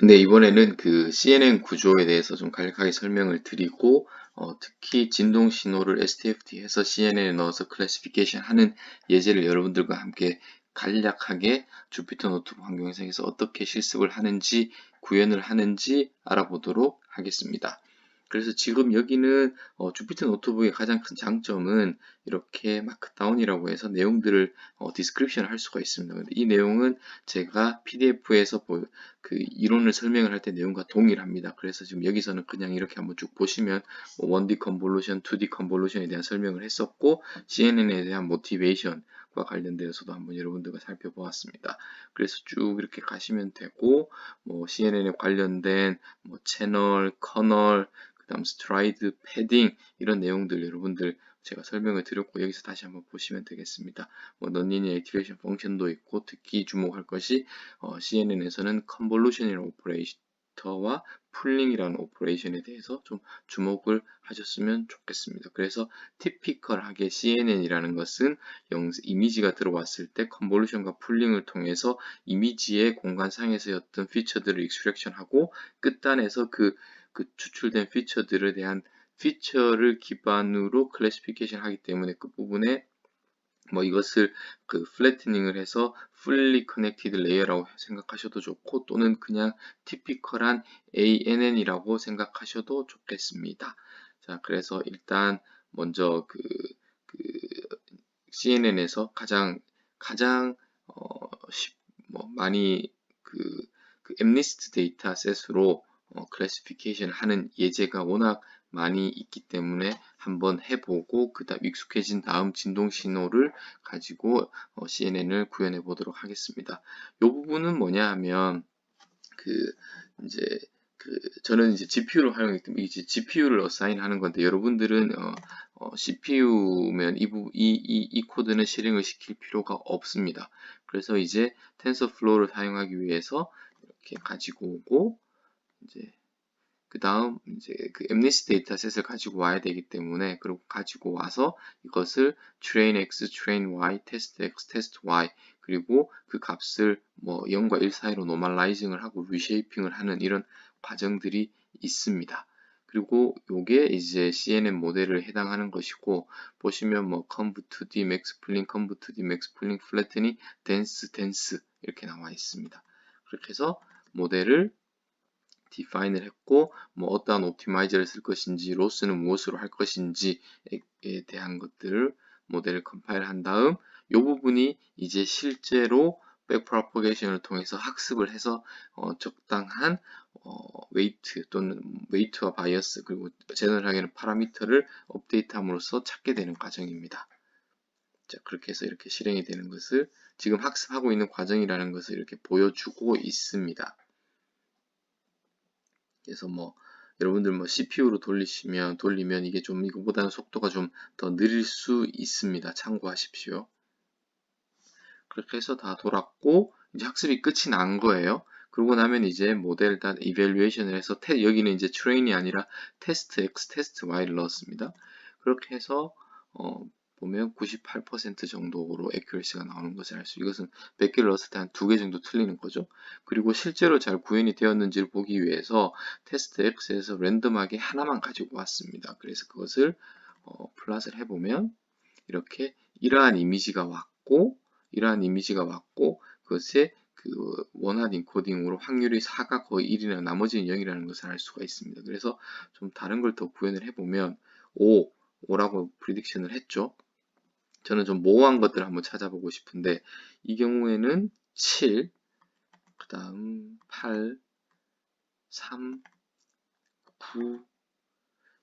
근데 이번에는 그 CNN 구조에 대해서 좀 간략하게 설명을 드리고 어, 특히 진동 신호를 STFT해서 CNN에 넣어서 클래시피케이션 하는 예제를 여러분들과 함께 간략하게 주피터 노트북 환경에서 어떻게 실습을 하는지 구현을 하는지 알아보도록 하겠습니다. 그래서 지금 여기는 어, 주피터 노트북의 가장 큰 장점은 이렇게 마크다운이라고 해서 내용들을 어, 디스크립션 할 수가 있습니다. 근데 이 내용은 제가 PDF에서 보, 그 이론을 설명을 할 때 내용과 동일합니다. 그래서 지금 여기서는 그냥 이렇게 한번 쭉 보시면 뭐 1D 컨볼루션, 2D 컨볼루션에 대한 설명을 했었고 CNN에 대한 모티베이션 과 관련되어서도 한번 여러분들과 살펴보았습니다. 그래서 쭉 이렇게 가시면 되고 뭐 CNN에 관련된 뭐 채널, 커널, 다음 스트라이드, 패딩 이런 내용들 여러분들 제가 설명을 드렸고 여기서 다시 한번 보시면 되겠습니다. 뭐 넌리니어 액티베이션 펑션도 있고 특히 주목할 것이 어, CNN에서는 컨볼루션이라는 오퍼레이터와 풀링이라는 오퍼레이션에 대해서 좀 주목을 하셨으면 좋겠습니다. 그래서 티피컬하게 CNN이라는 것은 영, 이미지가 들어왔을 때 컨볼루션과 풀링을 통해서 이미지의 공간상에서의 어떤 피처들을 익스트랙션하고 끝단에서 그 그 추출된 피처들에 대한 피처를 기반으로 클래시피케이션 하기 때문에 그 부분에 뭐 이것을 그 플래트닝을 해서 fully connected layer라고 생각하셔도 좋고 또는 그냥 티피컬한 ANN이라고 생각하셔도 좋겠습니다. 자, 그래서 일단 먼저 그, 그 CNN에서 가장 가장 어, 뭐 많이 그, 그 엠리스트 데이터셋으로 어, 클래시피케이션을 하는 예제가 워낙 많이 있기 때문에 한번 해보고 그 다음 익숙해진 다음 진동 신호를 가지고 어, CNN을 구현해 보도록 하겠습니다. 이 부분은 뭐냐 하면 그 이제 그 저는 이제 GPU를 활용했기 때문에 이제 GPU를 어사인 하는 건데 여러분들은 어, 어, CPU면 이, 이, 이, 이 코드는 실행을 시킬 필요가 없습니다. 그래서 이제 텐서플로우를 사용하기 위해서 이렇게 가지고 오고 이제 그 다음 이제 그 엠니시 데이터셋을 가지고 와야 되기 때문에 그리고 가지고 와서 이것을 train x, train y, test x, test y 그리고 그 값을 뭐 0과 1 사이로 노멀라이징을 하고 리쉐이핑을 하는 이런 과정들이 있습니다. 그리고 요게 이제 CNN 모델을 해당하는 것이고 보시면 뭐 conv 2D, max pooling, conv 2D, max pooling, flattening, dense, dense 이렇게 나와 있습니다. 그렇게 해서 모델을 디파인을 했고 뭐 어떠한 옵티마이저를 쓸 것인지 로스는 무엇으로 할 것인지에 대한 것들을 모델을 컴파일 한 다음 이 부분이 이제 실제로 백프로포게이션을 통해서 학습을 해서 어, 적당한 어, 웨이트 또는 웨이트와 바이어스 그리고 제너럴하게는 파라미터를 업데이트함으로써 찾게 되는 과정입니다. 자, 그렇게 해서 이렇게 실행이 되는 것을 지금 학습하고 있는 과정이라는 것을 이렇게 보여주고 있습니다. 그래서 뭐 여러분들 뭐 CPU로 돌리시면 돌리면 이게 좀 이거보다는 속도가 좀 더 느릴 수 있습니다. 참고하십시오. 그렇게 해서 다 돌았고 이제 학습이 끝이 난 거예요. 그러고 나면 이제 모델 다 이벨루에이션을 해서 테, 여기는 이제 트레인이 아니라 테스트 X, 테스트 Y를 넣었습니다. 그렇게 해서 어, 보면 98% 정도로 액큐레시가 나오는 것을 알 수, 이것은 100개를 넣었을 때 한 두 개 정도 틀리는 거죠. 그리고 실제로 잘 구현이 되었는지를 보기 위해서 테스트 X에서 랜덤하게 하나만 가지고 왔습니다. 그래서 그것을 어, 플랫을 해보면 이렇게 이러한 이미지가 왔고, 이러한 이미지가 왔고, 그것에 그 원한 인코딩으로 확률이 4가 거의 1이나 나머지는 0이라는 것을 알 수가 있습니다. 그래서 좀 다른 걸 더 구현을 해보면 5, 5라고 프리딕션을 했죠. 저는 좀 모호한 것들을 한번 찾아보고 싶은데 이 경우에는 7, 그 다음 8, 3, 9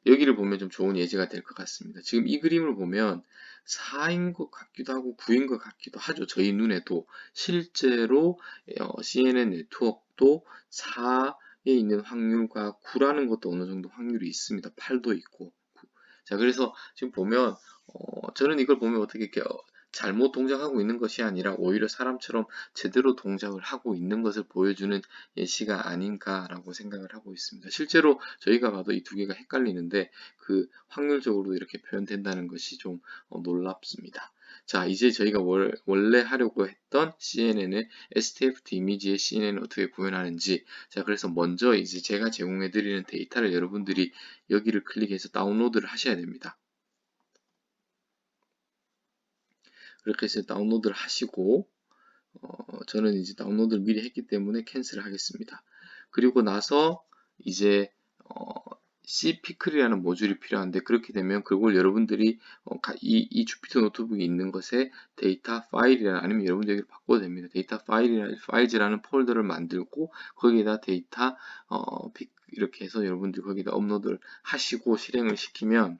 여기를 보면 좀 좋은 예제가 될 것 같습니다. 지금 이 그림을 보면 4인 것 같기도 하고 9인 것 같기도 하죠. 저희 눈에도 실제로 어, CNN 네트워크도 4에 있는 확률과 9라는 것도 어느 정도 확률이 있습니다. 8도 있고 자 그래서 지금 보면 어, 저는 이걸 보면 어떻게 이렇게 어, 잘못 동작하고 있는 것이 아니라 오히려 사람처럼 제대로 동작을 하고 있는 것을 보여주는 예시가 아닌가라고 생각을 하고 있습니다. 실제로 저희가 봐도 이 두 개가 헷갈리는데 그 확률적으로 이렇게 표현된다는 것이 좀 어, 놀랍습니다. 자, 이제 저희가 월, 원래 하려고 했던 CNN의 STFT 이미지의 CNN을 어떻게 구현하는지. 자, 그래서 먼저 이제 제가 제공해 드리는 데이터를 여러분들이 여기를 클릭해서 다운로드를 하셔야 됩니다. 그렇게 해서 다운로드를 하시고, 어, 저는 이제 다운로드를 미리 했기 때문에 캔슬을 하겠습니다. 그리고 나서 이제 어, cpickle이라는 모듈이 필요한데 그렇게 되면 그걸 여러분들이 어, 이, 이 주피터 노트북이 있는 것에 데이터 파일이나 아니면 여러분들 여기를 바꿔도 됩니다. 데이터 파일이나 파일즈라는 폴더를 만들고 거기에다 데이터 어, 이렇게 해서 여러분들이 거기다 업로드를 하시고 실행을 시키면 음,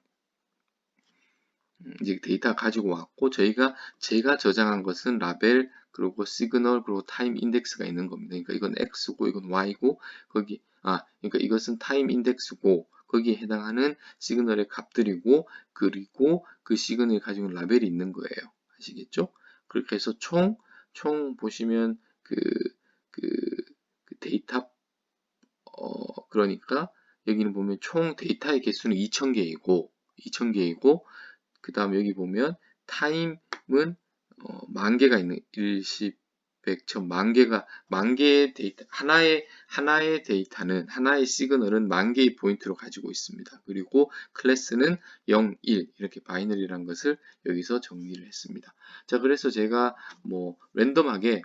이제 데이터 가지고 왔고 저희가 제가 저장한 것은 라벨 그리고 시그널 그리고 타임 인덱스가 있는 겁니다. 그러니까 이건 x고 이건 y고 거기 아 그러니까 이것은 타임 인덱스고 거기에 해당하는 시그널의 값들이고 그리고 그 시그널이 가지고 있는 라벨이 있는 거예요. 아시겠죠? 그렇게 해서 총, 총 보시면 그, 그, 그 데이터, 어, 그러니까 여기는 보면 총 데이터의 개수는 2000개이고, 2000개이고, 그 다음 여기 보면 타임은 어, 만 개가 있는 10, 100, 1000, 만 개가 만 개의 데이터 하나의 하나의 데이터는 하나의 시그널은 만 개의 포인트로 가지고 있습니다. 그리고 클래스는 0, 1 이렇게 바이너리라는 것을 여기서 정리를 했습니다. 자, 그래서 제가 뭐 랜덤하게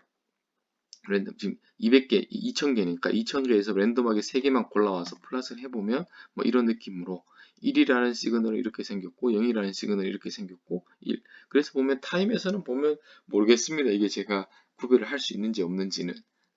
랜덤 지금 200개, 2000개니까 2000개에서 랜덤하게 3개만 골라와서 플러스를 해보면 뭐 이런 느낌으로 1이라는 시그널이 이렇게 생겼고 0이라는 시그널이 이렇게 생겼고 1 그래서 보면 타임에서는 보면 모르겠습니다. 이게 제가 구별을 할 수 있는지 없는지는.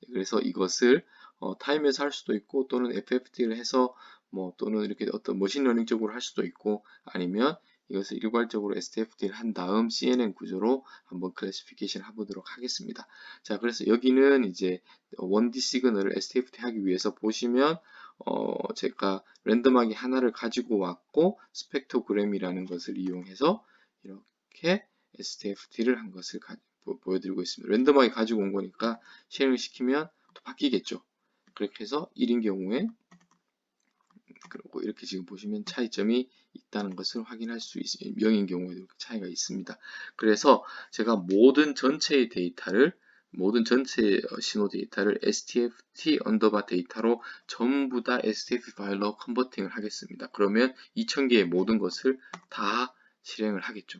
그래서 이것을 어, 타임에서 할 수도 있고 또는 FFT를 해서 뭐 또는 이렇게 어떤 머신러닝적으로 할 수도 있고 아니면 이것을 일괄적으로 STFT를 한 다음 CNN 구조로 한번 클래시피케이션 해보도록 하겠습니다. 자, 그래서 여기는 이제 1D 시그널을 STFT 하기 위해서 보시면 어, 제가 랜덤하게 하나를 가지고 왔고 스펙트로그램이라는 것을 이용해서 이렇게 STFT를 한 것을 가, 보여드리고 있습니다. 랜덤하게 가지고 온 거니까 실행을 시키면 또 바뀌겠죠. 그렇게 해서 1인 경우에 그리고 이렇게 지금 보시면 차이점이 있다는 것을 확인할 수 있습니다. 0인 경우에도 차이가 있습니다. 그래서 제가 모든 전체의 데이터를 모든 전체 신호 데이터를 STFT 언더바 데이터로 전부 다 STF 파일로 컨버팅을 하겠습니다. 그러면 2000개의 모든 것을 다 실행을 하겠죠.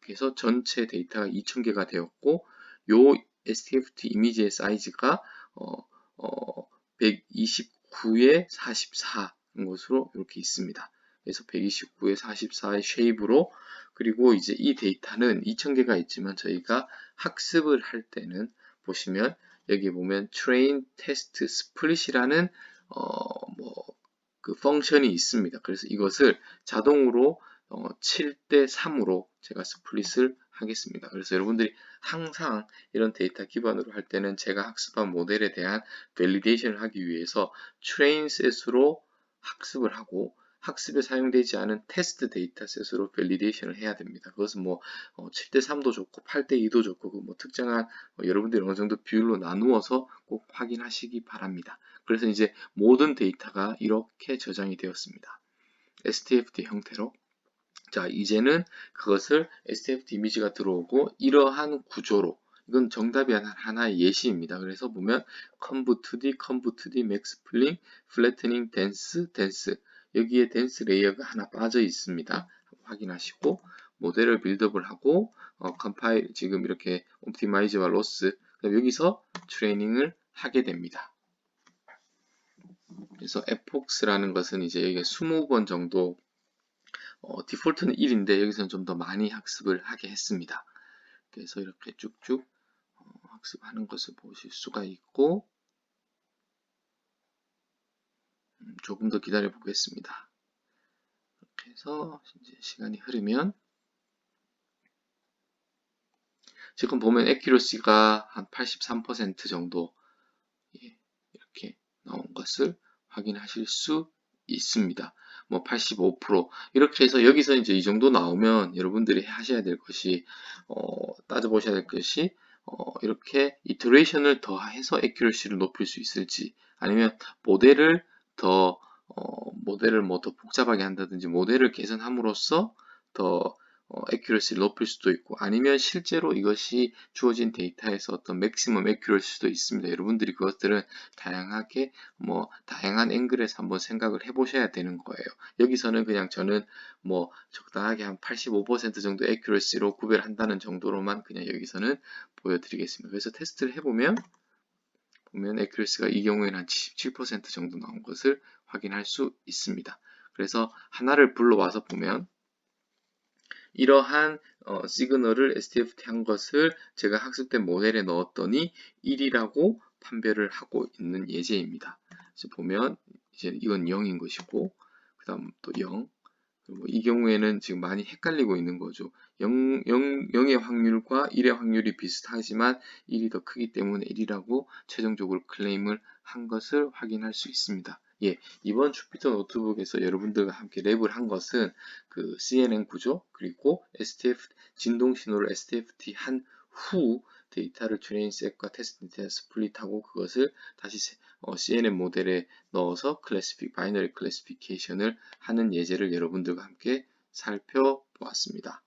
그래서 전체 데이터가 2000개가 되었고 요 STFT 이미지의 사이즈가 어, 어, 129에 44인 것으로 이렇게 있습니다. 그래서 129에 44의 쉐입으로 그리고 이제 이 데이터는 2000개가 있지만 저희가 학습을 할 때는 보시면 여기 보면 train test split이라는 어, 뭐 그 펑션이 있습니다. 그래서 이것을 자동으로 어, 7대 3으로 제가 스플릿을 하겠습니다. 그래서 여러분들이 항상 이런 데이터 기반으로 할 때는 제가 학습한 모델에 대한 밸리데이션을 하기 위해서 트레인 셋으로 학습을 하고 학습에 사용되지 않은 테스트 데이터셋으로 밸리데이션을 해야 됩니다. 그것은 뭐 7대 어, 3도 좋고 8대 2도 좋고 그뭐 특정한 어, 여러분들이 어느 정도 비율로 나누어서 꼭 확인하시기 바랍니다. 그래서 이제 모든 데이터가 이렇게 저장이 되었습니다. STFT 형태로 자, 이제는 그것을 STFT 이미지가 들어오고 이러한 구조로 이건 정답이 하나의 예시입니다. 그래서 보면 컨브 2D, 컨브 2D, 맥 여기에 댄스 레이어가 하나 빠져 있습니다. 확인하시고 모델을 빌드업을 하고 어, 컴파일 지금 이렇게 옵티마이즈와 로스 여기서 트레이닝을 하게 됩니다. 그래서 에폭스라는 것은 이제 여기 20번 정도 어, 디폴트는 1인데 여기서는 좀 더 많이 학습을 하게 했습니다. 그래서 이렇게 쭉쭉 어, 학습하는 것을 보실 수가 있고 음, 조금 더 기다려 보겠습니다. 이렇게 해서 이제 시간이 흐르면 지금 보면 액큐러시가 한 83% 정도 예, 이렇게 나온 것을 확인하실 수 있습니다. 뭐 85% 이렇게 해서 여기서 이제 이 정도 나오면 여러분들이 하셔야 될 것이 어, 따져보셔야 될 것이 어, 이렇게 이터레이션을 더해서 액큐러시를 높일 수 있을지 아니면 모델을 더 어, 모델을 뭐 더 복잡하게 한다든지 모델을 개선함으로써 더 어, accuracy를 높일 수도 있고 아니면 실제로 이것이 주어진 데이터에서 어떤 맥시멈 수도 있습니다. 여러분들이 그것들은 다양하게 뭐 다양한 앵글에서 한번 생각을 해보셔야 되는 거예요. 여기서는 그냥 저는 뭐 적당하게 한 85% 정도 accuracy로 구별한다는 정도로만 그냥 여기서는 보여드리겠습니다. 그래서 테스트를 해보면 보면 accuracy가 이 경우에는 한 77% 정도 나온 것을 확인할 수 있습니다. 그래서 하나를 불러와서 보면 이러한 어, 시그널을 STFT 한 것을 제가 학습된 모델에 넣었더니 1이라고 판별을 하고 있는 예제입니다. 이제 보면 이제 이건 0인 것이고 그 다음 또 0. 그리고 이 경우에는 지금 많이 헷갈리고 있는 거죠. 0, 0, 0의 확률과 1의 확률이 비슷하지만 1이 더 크기 때문에 1이라고 최종적으로 클레임을 한 것을 확인할 수 있습니다. 예, 이번 주피터 노트북에서 여러분들과 함께 랩을 한 것은 그 CNN 구조 그리고 STF 진동 신호를 STFT 한 후 데이터를 트레인 셋과 테스트 데이터 스플릿하고 그것을 다시 어, CNN 모델에 넣어서 클래시픽 바이너리 클래시피케이션을 하는 예제를 여러분들과 함께 살펴보았습니다.